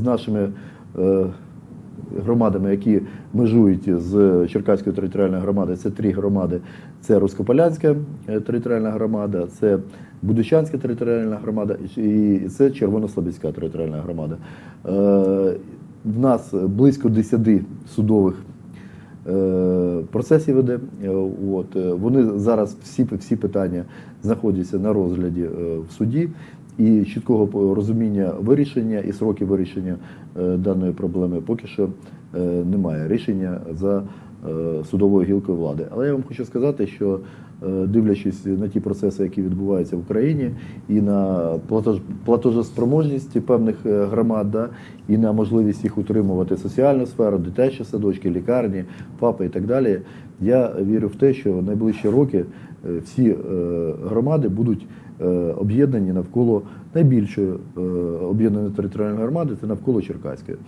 з нашими е, громадами, які межують з Черкаською територіальною громадою. Це три громади: це Роскополянська е, територіальна громада, це Будущанська територіальна громада і це Червонослобідська територіальна громада. Е, В нас близько 10 судових е, процесів веде. Е, От. е, Вони зараз всі, всі питання знаходяться на розгляді в суді. І чіткого розуміння вирішення і сроки вирішення даної проблеми поки що немає рішення за судовою гілкою влади. Але я вам хочу сказати, що е, дивлячись на ті процеси, які відбуваються в Україні, і на платеж- платежоспроможність певних е, громад, да, і на можливість їх утримувати соціальну сферу, дитячі садочки, лікарні, ФАПи і так далі. Я вірю в те, що в найближчі роки е, всі е, громади будуть е, об'єднані навколо найбільшої е, об'єднаної територіальної громади, це навколо Черкаської.